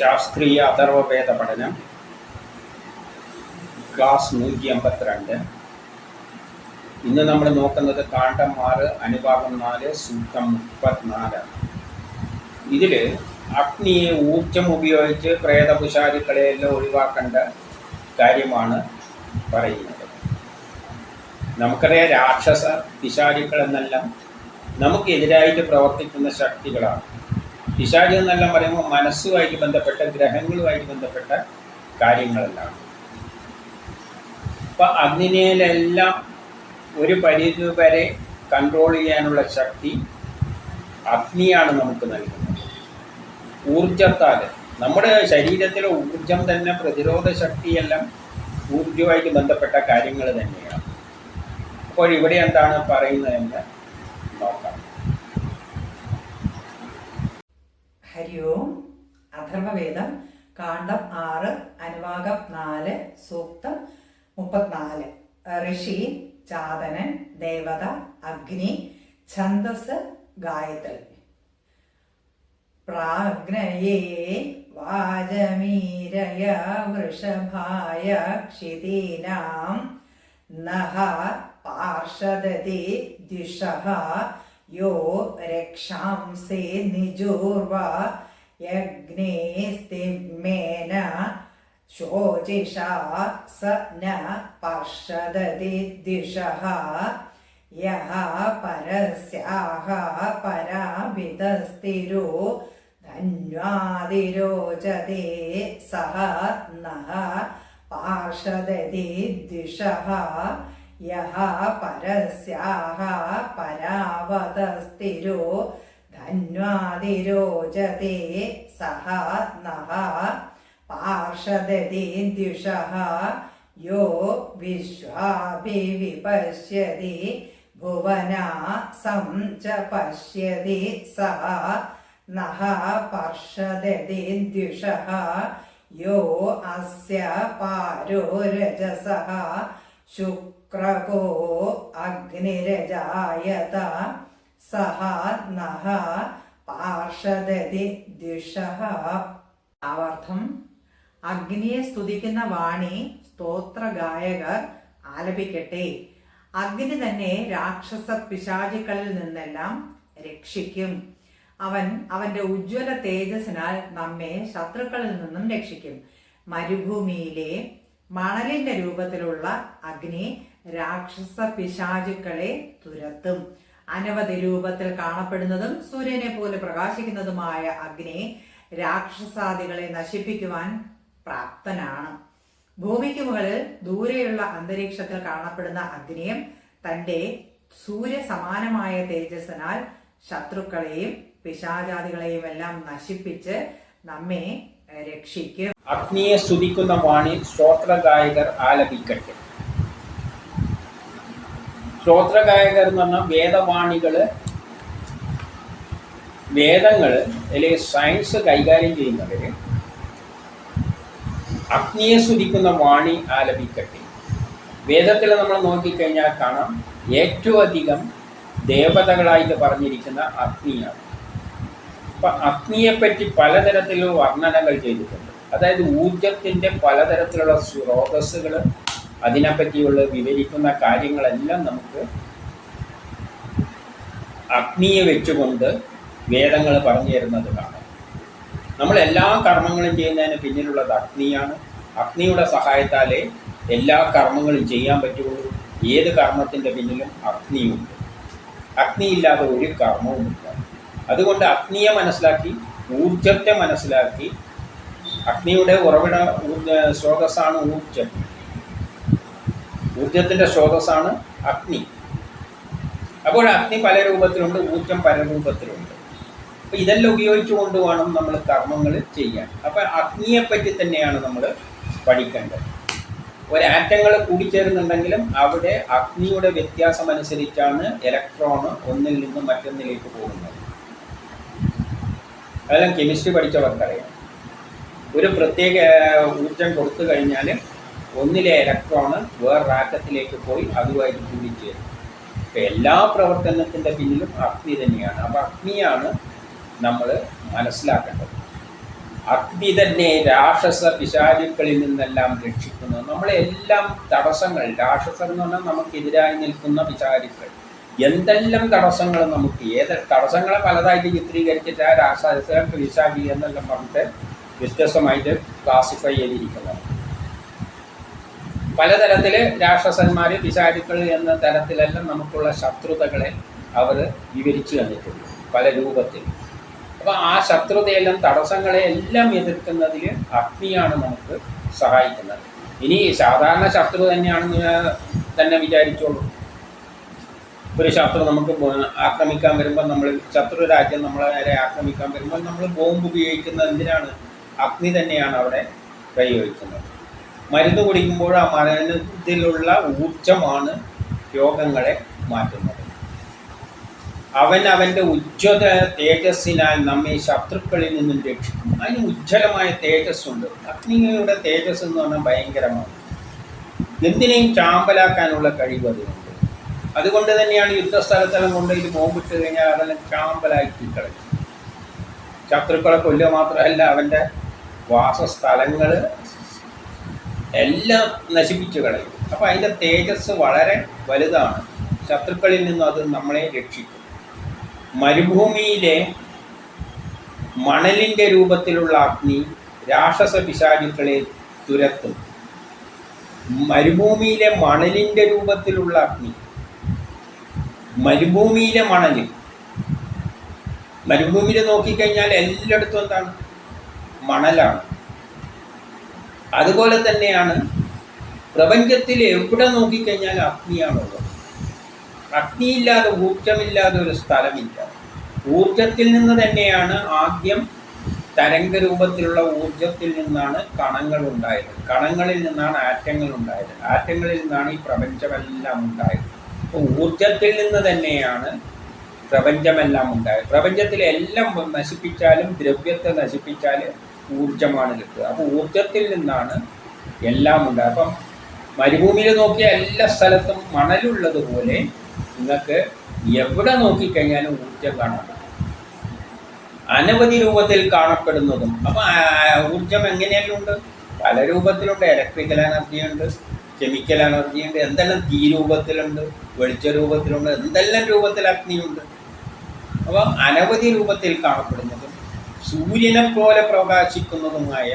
ശാസ്ത്രീയ അഥർവവേദ പഠനം. ക്ലാസ് നൂറ്റി അമ്പത്തിരണ്ട്. ഇന്ന് നമ്മൾ നോക്കുന്നത് കാണ്ഡം ആറ് അനുഭാഗം നാല് സൂക്തം മുപ്പത്തിനാലാണ് ഇതിൽ അഗ്നിയെ ഊർജം ഉപയോഗിച്ച് പ്രേതപുശാരികളെയെല്ലാം ഒഴിവാക്കേണ്ട കാര്യമാണ് പറയുന്നത്. നമുക്കറിയാം രാക്ഷസ പിശാചുക്കൾ എന്നെല്ലാം നമുക്കെതിരായിട്ട് പ്രവർത്തിക്കുന്ന ശക്തികളാണ്. പിശാച് എന്നെല്ലാം പറയുമ്പോൾ മനസ്സുമായിട്ട് ബന്ധപ്പെട്ട ഗ്രഹങ്ങളുമായിട്ട് ബന്ധപ്പെട്ട കാര്യങ്ങളെല്ലാം. അപ്പം അഗ്നിനെയിലെല്ലാം ഒരു പരിധി വരെ കൺട്രോൾ ചെയ്യാനുള്ള ശക്തി അഗ്നിയാണ് നമുക്ക് നൽകുന്നത്. ഊർജത്താൽ നമ്മുടെ ശരീരത്തിലെ ഊർജം തന്നെ പ്രതിരോധ ശക്തിയെല്ലാം ഊർജവുമായിട്ട് ബന്ധപ്പെട്ട കാര്യങ്ങൾ തന്നെയാണ്. അപ്പോൾ ഇവിടെ എന്താണ് പറയുന്നതെന്ന് ഹരി ഓം. അഥർവവേദം കാണ്ഡം ആറ് അനുവാകം നാല് സൂക്തം മുപ്പത്തിനാല്. ഋഷി ചാതനൻ ദേവത അഗ്നി ഛന്ദസ് ഗായത്രി. പ്രാഗ്നയേ വാജമീരയ വൃഷഭായ ക്ഷിതീനാം. നഹ പാർഷദതി ദിഷഃ യോ രക്ഷാംസേ നിജൂർവ യജ്ഞേ സ്തിഗ്മേന ശോചിഷാ സ ന പർഷദതി ദിഷഃ യഹ പരസ്യാഹ പരാവിതസ്ഥിരോ ധന്വാതിരോചതേ സഹ നഹ പാർഷദതി ദിഷഃ യഹ പരസ്യാഹ പരാവതസ്ഥിരോ ധന്വാതിരോചതേ സഹ നഹ പാർഷദതി ദിഷഃ യോ വിശ്വാഭിവിപശ്യതി ഭുവനാ സം ച പശ്യതി സഹ നഹ പർഷദതി ദിഷഃ യോ അസ്യ പാരോ രജസഃ ശുക്രകോ അഗ്നിരജായത सः नः പാർഷദതി ദിഷഃ ആവർത്തം അഗ്നിയെ സ്തുതിക്കുന്ന വാണി സ്തോത്ര ഗായകർ ആലപിക്കട്ടെ. അഗ്നി തന്നെ രാക്ഷസ പിശാചുക്കളിൽ നിന്നെല്ലാം രക്ഷിക്കും. അവൻ അവന്റെ ഉജ്ജ്വല തേജസ്സിനാൽ നമ്മെ ശത്രുക്കളിൽ നിന്നും രക്ഷിക്കും. മരുഭൂമിയിലെ മണലിന്റെ രൂപത്തിലുള്ള അഗ്നി രാക്ഷസ പിശാചുക്കളെ തുരത്തും. അനവധി രൂപത്തിൽ കാണപ്പെടുന്നതും സൂര്യനെ പോലെ പ്രകാശിക്കുന്നതുമായ അഗ്നി രാക്ഷസാദികളെ നശിപ്പിക്കുവാൻ പ്രാപ്തനാണ്. ഭൂമിക്ക് മുകളിൽ ദൂരെയുള്ള അന്തരീക്ഷത്തിൽ കാണപ്പെടുന്ന അഗ്നിയും തന്റെ സൂര്യ സമാനമായ തേജസ്സിനാൽ ശത്രുക്കളെയും പിശാചാദികളെയും എല്ലാം നശിപ്പിച്ച് നമ്മെ രക്ഷിക്കും. അഗ്നിയെ സ്തുതിക്കുന്ന വാണി സ്തോത്രഗായകർ ആലപിക്കട്ടെ. സ്തോത്രഗായകർ എന്ന് പറഞ്ഞാൽ വേദവാണികൾ വേദങ്ങൾ അല്ലെങ്കിൽ സയൻസ് കൈകാര്യം ചെയ്യുന്നവര് അഗ്നിയെ സ്തുതിക്കുന്ന വാണി ആലപിക്കട്ടെ. വേദത്തിൽ നമ്മൾ നോക്കിക്കഴിഞ്ഞാൽ കാണാം ഏറ്റവും അധികം ദേവതകളായിട്ട് പറഞ്ഞിരിക്കുന്ന അഗ്നിയാണ്. അപ്പൊ അഗ്നിയെപ്പറ്റി പലതരത്തിലുള്ള വർണനകൾ ചെയ്തിട്ടുണ്ട്. അതായത് ഊർജത്തിന്റെ പലതരത്തിലുള്ള സ്രോതസ്സുകൾ അതിനെപ്പറ്റിയുള്ള വിവരിക്കുന്ന കാര്യങ്ങളെല്ലാം നമുക്ക് അഗ്നിയെ വെച്ചുകൊണ്ട് വേദങ്ങൾ പറഞ്ഞു തരുന്നത് കാണാം. നമ്മൾ എല്ലാ കർമ്മങ്ങളും ചെയ്യുന്നതിന് പിന്നിലുള്ളത് അഗ്നിയാണ്. അഗ്നിയുടെ സഹായത്താലേ എല്ലാ കർമ്മങ്ങളും ചെയ്യാൻ പറ്റുള്ളൂ ഏത് കർമ്മത്തിന്റെ പിന്നിലും അഗ്നിയുണ്ട്. അഗ്നിയില്ലാതെ ഒരു കർമ്മവുമില്ല. അതുകൊണ്ട് അഗ്നിയെ മനസ്സിലാക്കി ഊർജത്തെ മനസ്സിലാക്കി. അഗ്നിയുടെ ഉറവിട സ്രോതസ്സാണ് ഊർജം. ഊർജത്തിന്റെ സ്രോതസ്സാണ് അഗ്നി. അപ്പോൾ അഗ്നി പല രൂപത്തിലുണ്ട് ഊർജം പല രൂപത്തിലുണ്ട്. അപ്പോൾ ഇതെല്ലാം ഉപയോഗിച്ചുകൊണ്ട് വേണം നമ്മൾ കർമ്മങ്ങൾ ചെയ്യാൻ. അപ്പോൾ അഗ്നിയെപ്പറ്റി തന്നെയാണ് നമ്മൾ പഠിക്കേണ്ടത്. ഒരാറ്റങ്ങൾ കൂടിച്ചേരുന്നുണ്ടെങ്കിലും അവിടെ അഗ്നിയുടെ വ്യത്യാസം അനുസരിച്ചാണ് ഇലക്ട്രോണ് ഒന്നിൽ നിന്ന് മറ്റൊന്നിലേക്ക് പോകുന്നത്. അതെല്ലാം കെമിസ്ട്രി പഠിച്ചവർക്കറിയാം ഒരു പ്രത്യേക ഊർജം കൊടുത്തു കഴിഞ്ഞാൽ ഒന്നിലെ ഇലക്ട്രോണ് വേറൊരു ആറ്റത്തിലേക്ക് പോയി അതുമായിട്ട് കൂടിച്ചേരും. അപ്പം എല്ലാ പ്രവർത്തനത്തിന്റെ പിന്നിലും അഗ്നി തന്നെയാണ്. അപ്പം അഗ്നിയാണ് നമ്മൾ മനസ്സിലാക്കേണ്ടത്. അഗ്നി തന്നെ രാക്ഷസ പിശാചുക്കളിൽ നിന്നെല്ലാം രക്ഷിക്കുന്നു. നമ്മളെല്ലാം തടസ്സങ്ങൾ രാക്ഷസം എന്ന് പറഞ്ഞാൽ നമുക്കെതിരായി നിൽക്കുന്ന പിശാചുക്കൾ. എന്തെല്ലാം തടസ്സങ്ങൾ നമുക്ക് ഏത് തടസ്സങ്ങളെ പലതായിട്ട് ചിത്രീകരിച്ചിട്ട് ആ രാക്ഷസ പിശാചി എന്നെല്ലാം പറഞ്ഞിട്ട് വ്യത്യസ്തമായിട്ട് ക്ലാസിഫൈ ചെയ്തിരിക്കുന്നത് പലതരത്തിൽ രാക്ഷസന്മാർ പിശാചുക്കൾ എന്ന തരത്തിലെല്ലാം നമുക്കുള്ള ശത്രുതകളെ അവർ വിവരിച്ചു തന്നിട്ടുണ്ട് പല രൂപത്തിൽ അപ്പോൾ ആ ശത്രുതയെല്ലാം തടസ്സങ്ങളെ എല്ലാം എതിർക്കുന്നതിൽ അഗ്നിയാണ് നമുക്ക് സഹായിക്കുന്നത്. ഇനി സാധാരണ ശത്രു തന്നെയാണെന്ന് തന്നെ വിചാരിച്ചോളൂ. ഒരു ശത്രു നമുക്ക് ആക്രമിക്കാൻ വരുമ്പോൾ നമ്മൾ ശത്രു രാജ്യം നമ്മളെ നേരെ ആക്രമിക്കാൻ വരുമ്പോൾ നമ്മൾ ബോംബ് ഉപയോഗിക്കുന്നത് എന്തിനാണ്? അഗ്നി തന്നെയാണ് അവിടെ പ്രയോഗിക്കുന്നത്. മരുന്ന് കുടിക്കുമ്പോൾ ആ മരുന്നിലുള്ള ഊർജമാണ് രോഗങ്ങളെ മാറ്റുന്നത്. അവൻ അവന്റെ ഉജ്ജ്വല തേജസ്സിനാൽ നമ്മെ ശത്രുക്കളിൽ നിന്നും രക്ഷിക്കും അതിന് ഉജ്ജ്വലമായ തേജസ്സുണ്ട്. അഗ്നിയുടെ തേജസ് എന്ന് പറഞ്ഞാൽ ഭയങ്കരമാണ്. എന്തിനേയും ചാമ്പലാക്കാനുള്ള കഴിവ് അതിനുണ്ട്. അതുകൊണ്ട് തന്നെയാണ് യുദ്ധസ്ഥലത്തെല്ലാം കൊണ്ട് ഇത് ബോംബിട്ട് കഴിഞ്ഞാൽ അതെല്ലാം ചാമ്പലാക്കി കളയും. ശത്രുക്കളെ കൊല്ലുക മാത്രമല്ല അവന്റെ വാസസ്ഥലങ്ങൾ എല്ലാം നശിപ്പിച്ചു കളയും. അപ്പോൾ അതിന്റെ തേജസ് വളരെ വലുതാണ്. ശത്രുക്കളിൽ നിന്നും അത് നമ്മളെ രക്ഷിക്കും. മരുഭൂമിയിലെ മണലിന്റെ രൂപത്തിലുള്ള അഗ്നി രാക്ഷസ പിശാചുക്കളെ തുരത്തും. മരുഭൂമിയിലെ മണലിന്റെ രൂപത്തിലുള്ള അഗ്നി. മരുഭൂമിയിലെ മണൽ മരുഭൂമിയിൽ നോക്കിക്കഴിഞ്ഞാൽ എല്ലായിടത്തും എന്താണ്? മണലാണ്. അതുപോലെ തന്നെയാണ് പ്രപഞ്ചത്തിൽ എവിടെ നോക്കിക്കഴിഞ്ഞാൽ അഗ്നിയാണുള്ളത്. അഗ്നിയില്ലാതെ ഊർജമില്ലാതെ ഒരു സ്ഥലമില്ല. ഊർജത്തിൽ നിന്ന് തന്നെയാണ് ആദ്യം തരംഗ രൂപത്തിലുള്ള ഊർജത്തിൽ നിന്നാണ് കണങ്ങൾ ഉണ്ടായത് കണങ്ങളിൽ നിന്നാണ് ആറ്റങ്ങൾ ഉണ്ടായത് ആറ്റങ്ങളിൽ നിന്നാണ് ഈ പ്രപഞ്ചമെല്ലാം ഉണ്ടായത്. അപ്പോൾ ഊർജത്തിൽ നിന്ന് തന്നെയാണ് പ്രപഞ്ചമെല്ലാം ഉണ്ടായത്. പ്രപഞ്ചത്തിലെ എല്ലാം നശിപ്പിച്ചാലും ദ്രവ്യത്തെ നശിപ്പിച്ചാൽ ഊർജമാണ് കിട്ടുക. അപ്പോൾ ഊർജത്തിൽ നിന്നാണ് എല്ലാം ഉണ്ടായത് അപ്പം മരുഭൂമിയിൽ നോക്കിയ എല്ലാ സ്ഥലത്തും മണലുള്ളതുപോലെ നിങ്ങൾക്ക് എവിടെ നോക്കിക്കഴിഞ്ഞാലും ഊർജം പറ്റും. അനവധി രൂപത്തിൽ കാണപ്പെടുന്നതും. അപ്പം ഊർജം എങ്ങനെയെല്ലാം ഉണ്ട്? പല രൂപത്തിലുണ്ട്. ഇലക്ട്രിക്കൽ എനർജി ഉണ്ട് കെമിക്കൽ എനർജി ഉണ്ട് എന്തെല്ലാം തീ രൂപത്തിലുണ്ട് വെളിച്ച രൂപത്തിലുണ്ട് എന്തെല്ലാം രൂപത്തിൽ അഗ്നിയുണ്ട്. അപ്പോൾ അനവധി രൂപത്തിൽ കാണപ്പെടുന്നതും സൂര്യനെ പോലെ പ്രകാശിക്കുന്നതുമായ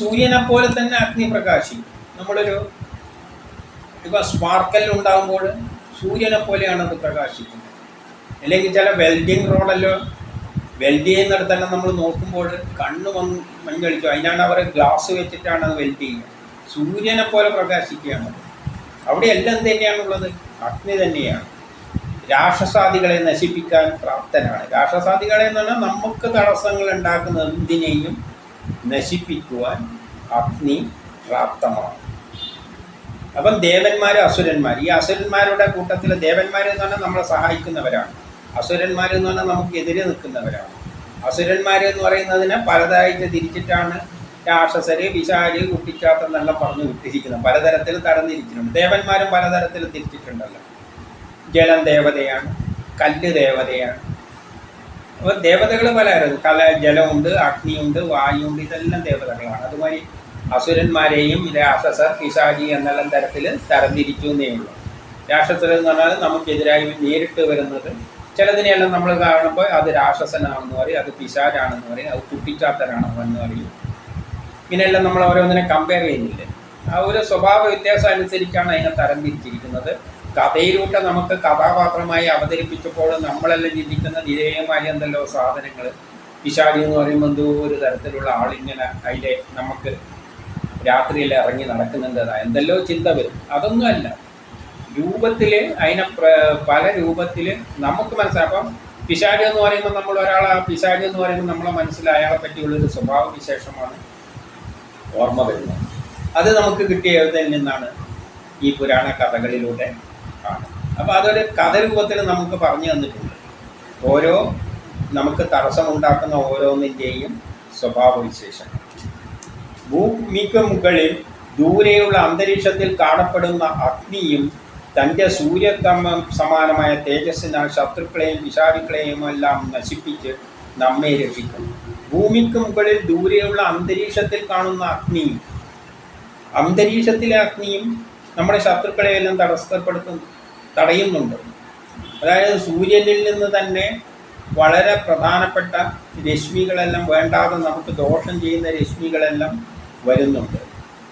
സൂര്യനെ പോലെ തന്നെ അഗ്നി പ്രകാശിക്കും. നമ്മളൊരു ഇപ്പോൾ സ്പാർക്കൽ ഉണ്ടാകുമ്പോൾ സൂര്യനെ പോലെയാണ് അത് പ്രകാശിക്കുന്നത്. അല്ലെങ്കിൽ ചില വെൽഡിങ് റോഡല്ലോ വെൽഡ് ചെയ്യുന്നിടത്തെല്ലാം നമ്മൾ നോക്കുമ്പോൾ കണ്ണ് മങ് മഞ്ഞളിക്കും. അതിനാണ് അവർ ഗ്ലാസ് വെച്ചിട്ടാണ് അത് വെൽഡ് ചെയ്യുന്നത്. സൂര്യനെ പോലെ പ്രകാശിക്കുകയാണ്. അവിടെ എല്ലാം തന്നെയാണുള്ളത്. അഗ്നി തന്നെയാണ്. രാക്ഷസാദികളെ നശിപ്പിക്കാൻ പ്രാപ്തനാണ്. രാക്ഷസാദികളെ എന്ന് പറഞ്ഞാൽ നമുക്ക് തടസ്സങ്ങൾ ഉണ്ടാക്കുന്ന എന്തിനേയും നശിപ്പിക്കുവാൻ അഗ്നി പ്രാപ്തമാണ്. അപ്പം ദേവന്മാർ അസുരന്മാർ ഈ അസുരന്മാരുടെ കൂട്ടത്തിൽ ദേവന്മാർ എന്ന് പറഞ്ഞാൽ നമ്മളെ സഹായിക്കുന്നവരാണ്. അസുരന്മാർ എന്ന് പറഞ്ഞാൽ നമുക്ക് എതിരെ നിൽക്കുന്നവരാണ്. അസുരന്മാർ എന്ന് പറയുന്നതിനെ പലതായിട്ട് തിരിച്ചിട്ടാണ് രാക്ഷസര് വിശാൽ കുട്ടിക്കാത്തെന്നെല്ലാം പറഞ്ഞു വിട്ടിരിക്കുന്നത്. പലതരത്തിൽ തരംതിരിച്ചിട്ടുണ്ട് ദേവന്മാരും പലതരത്തിൽ തിരിച്ചിട്ടുണ്ടല്ലോ. ജലം ദേവതയാണ് കല്ല് ദേവതയാണ്. അപ്പോൾ ദേവതകൾ പലരും കല ജലമുണ്ട് അഗ്നിയുണ്ട് വായുണ്ട് ഇതെല്ലാം ദേവതകളാണ്. അതുമായി അസുരന്മാരെയും രാക്ഷസർ പിശാചി എന്നെല്ലാം തരത്തിൽ തരംതിരിച്ചു എന്നേ ഉള്ളൂ. രാക്ഷസർ എന്ന് പറഞ്ഞാൽ നമുക്കെതിരായി നേരിട്ട് വരുന്നത് ചിലതിനെയെല്ലാം നമ്മൾ കാണുമ്പോൾ അത് രാക്ഷസനാണെന്ന് പറയും അത് പിശാചാണെന്ന് പറയും അത് കുട്ടിച്ചാത്തനാണെന്ന് പറയും. ഇങ്ങനെയെല്ലാം നമ്മൾ ഓരോന്നിനെ കമ്പയർ ചെയ്യുന്നില്ലേ? ആ ഒരു സ്വഭാവ വ്യത്യാസം അനുസരിച്ചാണ് അതിനെ തരംതിരിച്ചിരിക്കുന്നത്. കഥയിലൂടെ നമുക്ക് കഥാപാത്രമായി അവതരിപ്പിച്ചപ്പോൾ നമ്മളെല്ലാം ചിന്തിക്കുന്ന വിധേയമായി എന്തല്ലോ സാധനങ്ങൾ പിശാചി എന്ന് പറയുമ്പോൾ എന്തോ ഒരു തരത്തിലുള്ള ആളിങ്ങനെ അതിലെ നമുക്ക് രാത്രിയിൽ ഇറങ്ങി നടക്കുന്നുണ്ട് എന്തെല്ലോ ചിന്ത വരും അതൊന്നുമല്ല രൂപത്തിൽ അതിനെ പല രൂപത്തിൽ നമുക്ക് മനസ്സിലാക്കാം. പിശാചി എന്ന് പറയുമ്പോൾ നമ്മൾ ഒരാളെ. പിശാചി എന്ന് പറയുമ്പോൾ നമ്മളെ മനസ്സിൽ അയാളെ പറ്റിയുള്ളൊരു സ്വഭാവ വിശേഷമാണ് ഓർമ്മ വരുന്നത്. അത് നമുക്ക് കിട്ടിയതിൽ നിന്നാണ് ഈ പുരാണ കഥകളിലൂടെ അപ്പോൾ അതൊരു കഥ രൂപത്തിൽ നമുക്ക് പറഞ്ഞു തന്നിട്ടുണ്ട്. ഓരോ നമുക്ക് തടസ്സമുണ്ടാക്കുന്ന ഓരോന്നിന്റെയും സ്വഭാവ വിശേഷങ്ങൾ ഭൂമിക്ക് മുകളിൽ ദൂരെയുള്ള അന്തരീക്ഷത്തിൽ കാണപ്പെടുന്ന അഗ്നിയും തന്റെ സൂര്യകമ്മം സമാനമായ തേജസ്സിനാൽ ശത്രുക്കളെയും വിശാലുക്കളെയും എല്ലാം നശിപ്പിച്ച് നമ്മെ രക്ഷിക്കും ഭൂമിക്ക് മുകളിൽ ദൂരെയുള്ള അന്തരീക്ഷത്തിൽ കാണുന്ന അഗ്നിയും അന്തരീക്ഷത്തിലെ അഗ്നിയും നമ്മുടെ ശത്രുക്കളെയെല്ലാം തടസ്സപ്പെടുത്തും തടയുന്നുണ്ട്. അതായത് സൂര്യനിൽ നിന്ന് തന്നെ വളരെ പ്രധാനപ്പെട്ട രശ്മികളെല്ലാം വേണ്ടാതെ നമുക്ക് ദോഷം ചെയ്യുന്ന രശ്മികളെല്ലാം വരുന്നുണ്ട്.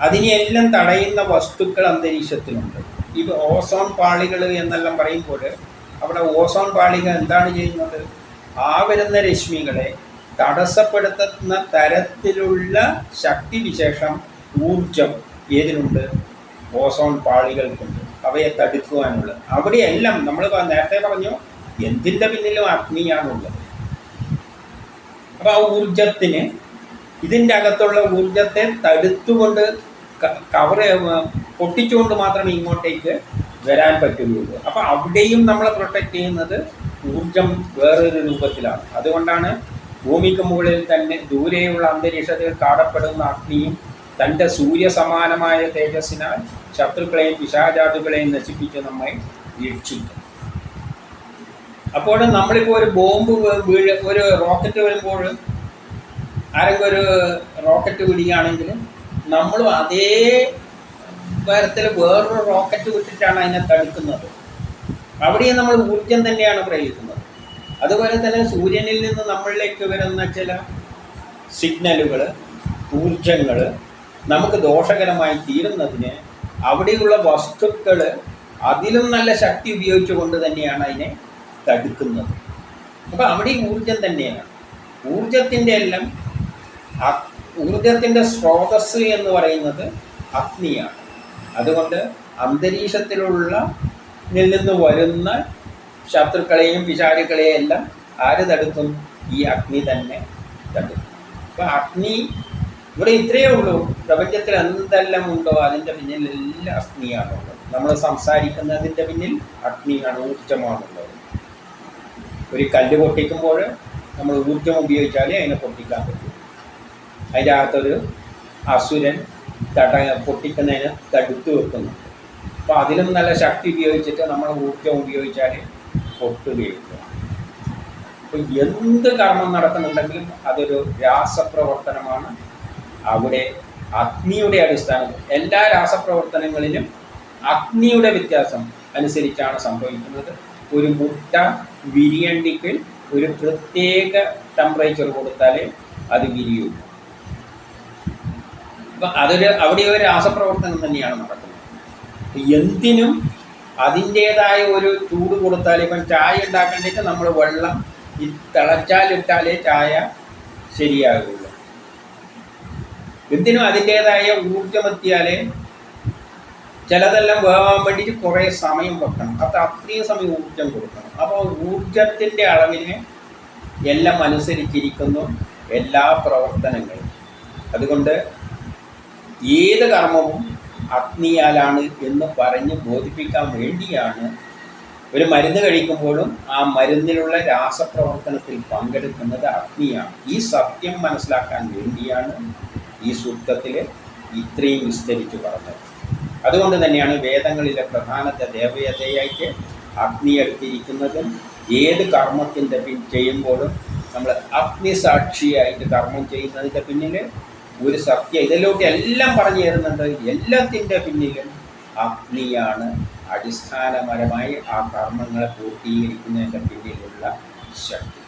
അതിനെയെല്ലാം തടയുന്ന വസ്തുക്കൾ അന്തരീക്ഷത്തിലുണ്ട്. ഇത് ഓസോൺ പാളികൾ എന്നെല്ലാം പറയുമ്പോൾ അവിടെ ഓസോൺ പാളികൾ എന്താണ് ചെയ്യുന്നത്? ആ വരുന്ന രശ്മികളെ തടസ്സപ്പെടുത്തുന്ന തരത്തിലുള്ള ശക്തിവിശേഷം ഊർജം ഏതിനുണ്ട് ഓസോൺ പാളികൾക്കുണ്ട്. അവയെ തടുക്കുവാനുള്ള. അവിടെയെല്ലാം നമ്മൾ നേരത്തെ പറഞ്ഞു എന്തിന്റെ പിന്നിലും അഗ്നിയാണുള്ളത്. അപ്പോൾ ആ ഊർജത്തിന് ഇതിന്റെ അകത്തുള്ള ഊർജത്തെ തടുത്തുകൊണ്ട് കവർ പൊട്ടിച്ചുകൊണ്ട് മാത്രമേ ഇങ്ങോട്ടേക്ക് വരാൻ പറ്റുകയുള്ളൂ. അപ്പോൾ അവിടെയും നമ്മൾ പ്രൊട്ടക്റ്റ് ചെയ്യുന്നത് ഊർജം വേറൊരു രൂപത്തിലാണ്. അതുകൊണ്ടാണ് ഭൂമിക്ക് മുകളിൽ തന്നെ ദൂരെയുള്ള അന്തരീക്ഷത്തിൽ കാണപ്പെടുന്ന അഗ്നിയും തന്റെ സൂര്യസമാനമായ തേജസ്സിനാൽ ശത്രുക്കളെയും പിശാചാതുക്കളെയും നശിപ്പിച്ച് നമ്മെ രക്ഷിക്കും അപ്പോൾ നമ്മളിപ്പോൾ ഒരു ബോംബ് വീഴ ഒരു റോക്കറ്റ് വരുമ്പോൾ ആരെങ്കിലും ഒരു റോക്കറ്റ് വിടുകയാണെങ്കിൽ നമ്മളും അതേ തരത്തിൽ വേറൊരു റോക്കറ്റ് വിട്ടിട്ടാണ് അതിനെ തടുക്കുന്നത്. അവിടെയും നമ്മൾ ഊർജം തന്നെയാണ് പ്രയോഗിക്കുന്നത്. അതുപോലെ തന്നെ സൂര്യനിൽ നിന്ന് നമ്മളിലേക്ക് വരുന്ന ചില സിഗ്നലുകൾ ഊർജങ്ങൾ നമുക്ക് ദോഷകരമായി തീരുന്നതിന് അവിടെയുള്ള വസ്തുക്കൾ അതിലും നല്ല ശക്തി ഉപയോഗിച്ചുകൊണ്ട് തന്നെയാണ് അതിനെ തടുക്കുന്നത്. അപ്പോൾ അവിടെ ഊർജം തന്നെയാണ്. ഊർജത്തിന്റെ എല്ലാം ഊർജത്തിന്റെ സ്രോതസ് എന്ന് പറയുന്നത് അഗ്നിയാണ്. അതുകൊണ്ട് അന്തരീക്ഷത്തിലുള്ള നിന്ന് വരുന്ന ശത്രുക്കളെയും പിശാചുക്കളെയും എല്ലാം ആര് തടുക്കും? ഈ അഗ്നി തന്നെ തടുക്കും. അപ്പോൾ അഗ്നി ഇവിടെ ഇത്രയേ ഉള്ളൂ. പ്രപഞ്ചത്തിൽ എന്തെല്ലാം ഉണ്ടോ അതിന്റെ പിന്നിൽ എല്ലാം അഗ്നിയാണുള്ളത് നമ്മൾ സംസാരിക്കുന്നതിന്റെ പിന്നിൽ അഗ്നിയാണ് ഊർജമാണുള്ളത് ഒരു കല്ല് പൊട്ടിക്കുമ്പോൾ നമ്മൾ ഊർജം ഉപയോഗിച്ചാലേ അതിനെ പൊട്ടിക്കാൻ പറ്റും. അതിന്റെ അകത്തൊരു അസുരൻ തട പൊട്ടിക്കുന്നതിന് തടുത്തു വെക്കുന്നുണ്ട് അപ്പോൾ അതിലും നല്ല ശക്തി ഉപയോഗിച്ചിട്ട് നമ്മൾ ഊർജം ഉപയോഗിച്ചാൽ പൊട്ടുകയില്ല അപ്പോൾ എന്ത് കർമ്മം നടക്കുന്നുണ്ടെങ്കിലും അതൊരു രാസപ്രവർത്തനമാണ് അവിടെ അഗ്നിയുടെ അടിസ്ഥാനത്തിൽ എല്ലാ രാസപ്രവർത്തനങ്ങളിലും അഗ്നിയുടെ വ്യത്യാസം അനുസരിച്ചാണ് സംഭവിക്കുന്നത്. ഒരു മുട്ട വിരിയണ്ടിക്ക് ഒരു പ്രത്യേക ടെമ്പറേച്ചർ കൊടുത്താലേ അത് വിരിയൂ. അപ്പം അതൊരു അവിടെ ഒരു രാസപ്രവർത്തനം തന്നെയാണ് നടക്കുന്നത്. എന്തിനും അതിന്റേതായ ഒരു ചൂട് കൊടുത്താൽ ഇപ്പം ചായ ഉണ്ടാക്കേണ്ടിട്ട് നമ്മൾ വെള്ളം ഈ തിളച്ചാലിട്ടാലേ ചായ ശരിയാകുള്ളൂ എന്തിനും അതിന്റേതായ ഊർജമെത്തിയാലേ ചിലതെല്ലാം വേവാൻ വേണ്ടിയിട്ട് കുറേ സമയം വെക്കണം. അത് അത്രയും സമയം ഊർജം കൊടുക്കണം. അപ്പോൾ ഊർജത്തിന്റെ അളവിനെ എല്ലാം അനുസരിച്ചിരിക്കുന്നു എല്ലാ പ്രവർത്തനങ്ങളും. അതുകൊണ്ട് ഏത് കർമ്മവും അഗ്നിയാലാണ് എന്ന് പറഞ്ഞ് ബോധിപ്പിക്കാൻ വേണ്ടിയാണ് ഒരു മരുന്ന് കഴിക്കുമ്പോഴും ആ മരുന്നിലുള്ള രാസപ്രവർത്തനത്തിൽ പങ്കെടുക്കുന്നത് അഗ്നിയാണ്. ഈ സത്യം മനസ്സിലാക്കാൻ വേണ്ടിയാണ് ഈ സൂക്തത്തിൽ ഇത്രയും വിസ്തരിച്ച് പറഞ്ഞത്. അതുകൊണ്ട് തന്നെയാണ് വേദങ്ങളിലെ പ്രധാനത്തെ ദേവതയായിട്ട് അഗ്നി എടുത്തിരിക്കുന്നതും ഏത് കർമ്മത്തിന്റെ പിൻ ചെയ്യുമ്പോഴും നമ്മൾ അഗ്നിസാക്ഷിയായിട്ട് കർമ്മം ചെയ്യുന്നതിന്റെ പിന്നിൽ ഒരു സത്യം. ഇതിലോട്ട് എല്ലാം പറഞ്ഞു തരുന്നുണ്ട് എല്ലാത്തിന്റെ പിന്നിലും അഗ്നിയാണ് അടിസ്ഥാനപരമായി ആ കർമ്മങ്ങളെ പൂർത്തീകരിക്കുന്നതിന്റെ പിന്നിലുള്ള ശക്തി.